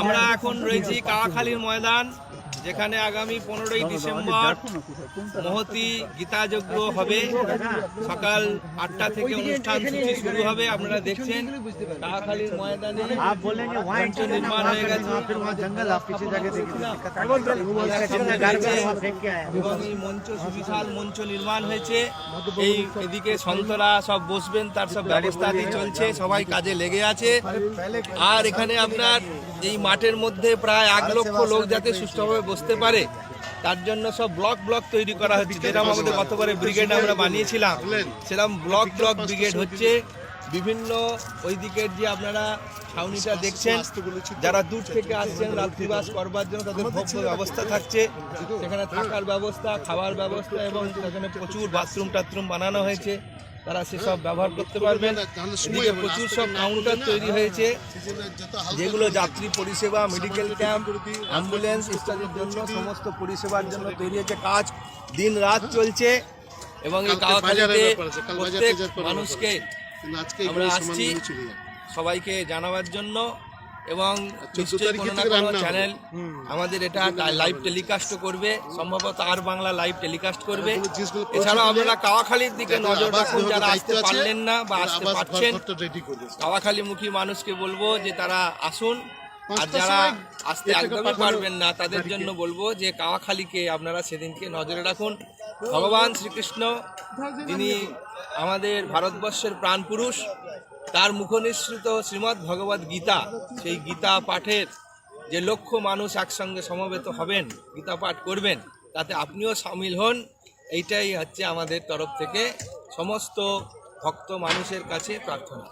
আমরা এখন রয়েছি কাওয়াখালীর ময়দান। যেখানে আগামী পনেরোই ডিসেম্বর মহতি গীতাযজ্ঞ হবে। সকাল আটটা থেকে অনুষ্ঠান শুরু হবে আপনারা দেখছেন। মঞ্চ নির্মাণ হয়ে গেছে। এবং এই মঞ্চ সুবিশাল মঞ্চ নির্মাণ হয়েছে। এই এদিকে সন্তরা সব বসবেন তার সব ব্যবস্থা চলছে সবাই কাজে লেগে আছে। আর এখানে আপনার এই মাঠের মধ্যে প্রায় এক লক্ষ লোক যাতে সুস্থভাবে সুষ্ঠুভাবে বসতে পারে, তার জন্য সব ব্লক ব্লক তৈরি করা হচ্ছে। যেরকম আমাদের গতবারে ব্রিগেড আমরা বানিয়েছিলাম, সেরকম ব্লক ব্লক ব্রিগেড হচ্ছে। বিভিন্ন ওই দিকের যে আপনারা ছাউনিটা দেখছেন, যারা দূর থেকে আসছেন, রাত্রিবাস করবার জন্য তাদের ভব্য ব্যবস্থা থাকছে। সেখানে থাকার ব্যবস্থা খাবার ব্যবস্থা এবং সেখানে প্রচুর বাথরুম টাথরুম বানানো হয়েছে। তারা সেসব ব্যবহার করতে পারবেন। এদিকে প্রচুর সব কাউন্টার তৈরি হয়েছে যেগুলো যাত্রী পরিষেবা মেডিকেল ক্যাম্প অ্যাম্বুলেন্স ইত্যাদির জন্য সমস্ত পরিষেবার জন্য তৈরি হয়েছে। কাজ দিন রাত চলছে এবং এই কাওয়াখালীতে প্রত্যেক মানুষকে আমরা আসছি সবাইকে জানাবার জন্য। এবং চ্যানেল আমাদের এটা লাইভ টেলিকাস্ট করবে সম্ভবত আর বাংলা লাইভ টেলিকাস্ট করবে। এছাড়াও আপনারা কাওয়াখালীর দিকে নজর রাখুন যারা আসতে পারলেন না বা আসতে পারছেন কাওয়াখালীমুখী মানুষকে বলব যে তারা আসুন আর যারা আসতে একদমই পারবেন না তাদের জন্য বলব যে কাওয়াখালীকে আপনারা সেদিনকে নজরে রাখুন। ভগবান শ্রীকৃষ্ণ তিনি আমাদের ভারতবর্ষের প্রাণ পুরুষ তার মুখনিসৃত শ্রীমদ্ ভগবত গীতা, সেই গীতা পাঠের যে লক্ষ মানুষ একসঙ্গে সমবেত হবেন, গীতা পাঠ করবেন, তাতে আপনিও সামিল হন, এইটাই হচ্ছে আমাদের তরফ থেকে সমস্ত ভক্ত মানুষের কাছে প্রার্থনা।